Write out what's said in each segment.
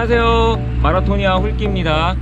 안녕하세요. 마라토니아 hul기입니다.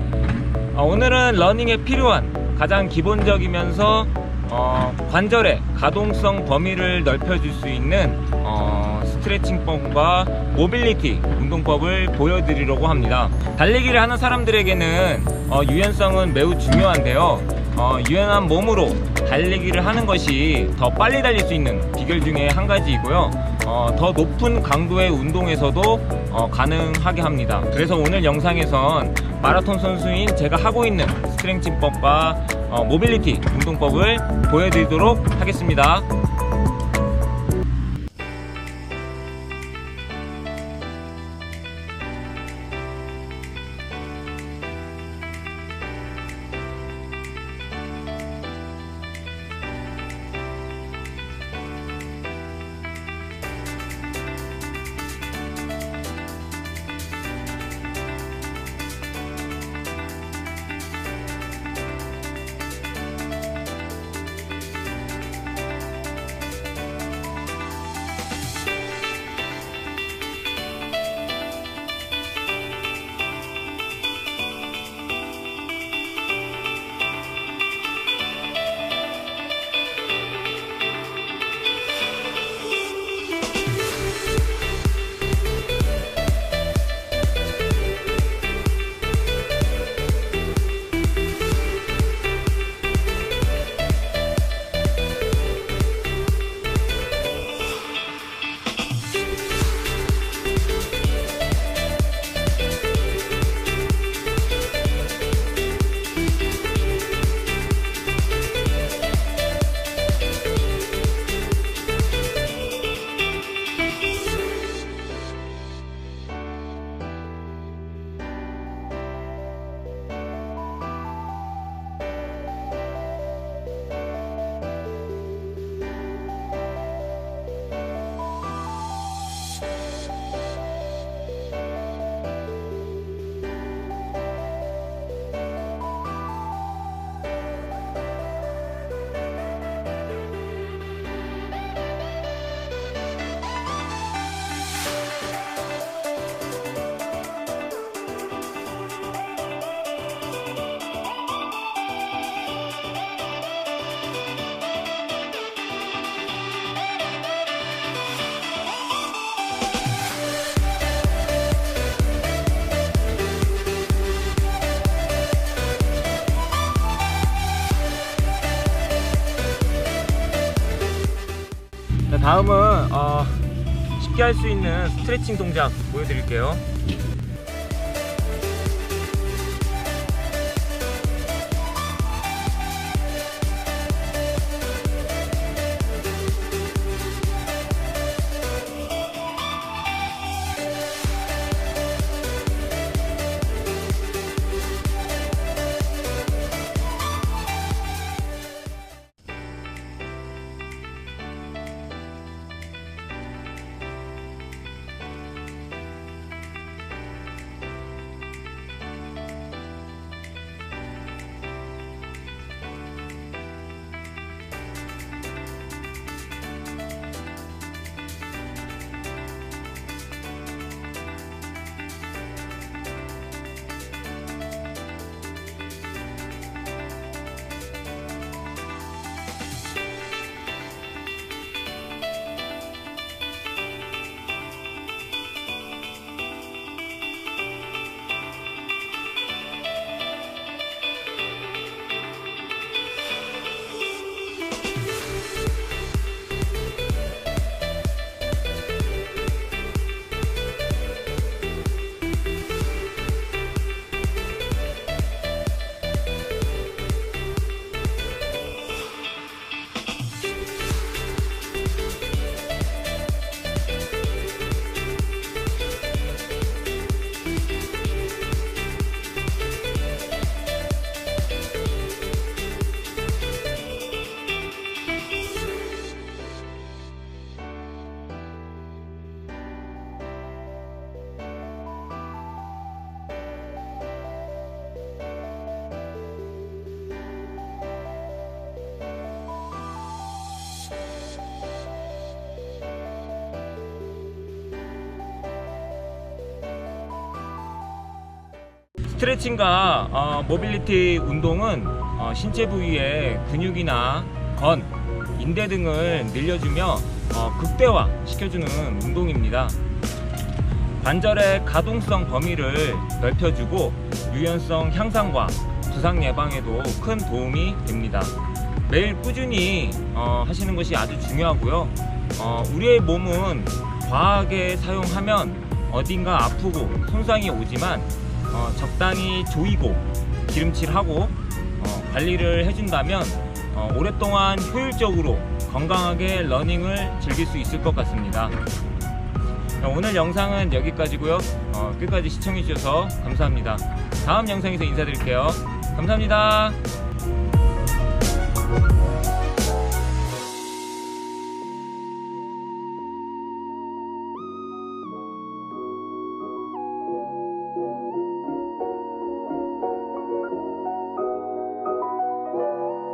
어, 오늘은 러닝에 필요한 가장 기본적이면서 어, 관절의 가동성 범위를 넓혀줄 수 있는 어, 스트레칭법과 모빌리티 운동법을 보여드리려고 합니다. 달리기를 하는 사람들에게는 어, 유연성은 매우 중요한데요. 어, 유연한 몸으로 달리기를 하는 것이 더 빨리 달릴 수 있는 비결 중에 한 가지이고요. 어, 더 높은 강도의 운동에서도 어, 가능하게 합니다. 그래서 오늘 영상에선 마라톤 선수인 제가 하고 있는 스트렝 칭법과 어, 모빌리티 운동법을 보여드리도록 하겠습니다. 다음은 어, 쉽게 할 수 있는 스트레칭 동작 보여드릴게요. 스트레칭과 어, 모빌리티 운동은 어, 신체 부위의 근육이나 건, 인대 등을 늘려주며 어, 극대화 시켜주는 운동입니다. 관절의 가동성 범위를 넓혀주고 유연성 향상과 부상 예방에도 큰 도움이 됩니다. 매일 꾸준히 어, 하시는 것이 아주 중요하고요. 어, 우리의 몸은 과하게 사용하면 어딘가 아프고 손상이 오지만 어, 적당히 조이고 기름칠하고 어, 관리를 해준다면 어, 오랫동안 효율적으로 건강하게 러닝을 즐길 수 있을 것 같습니다. 자, 오늘 영상은 여기까지고요. 어, 끝까지 시청해주셔서 감사합니다. 다음 영상에서 인사드릴게요. 감사합니다.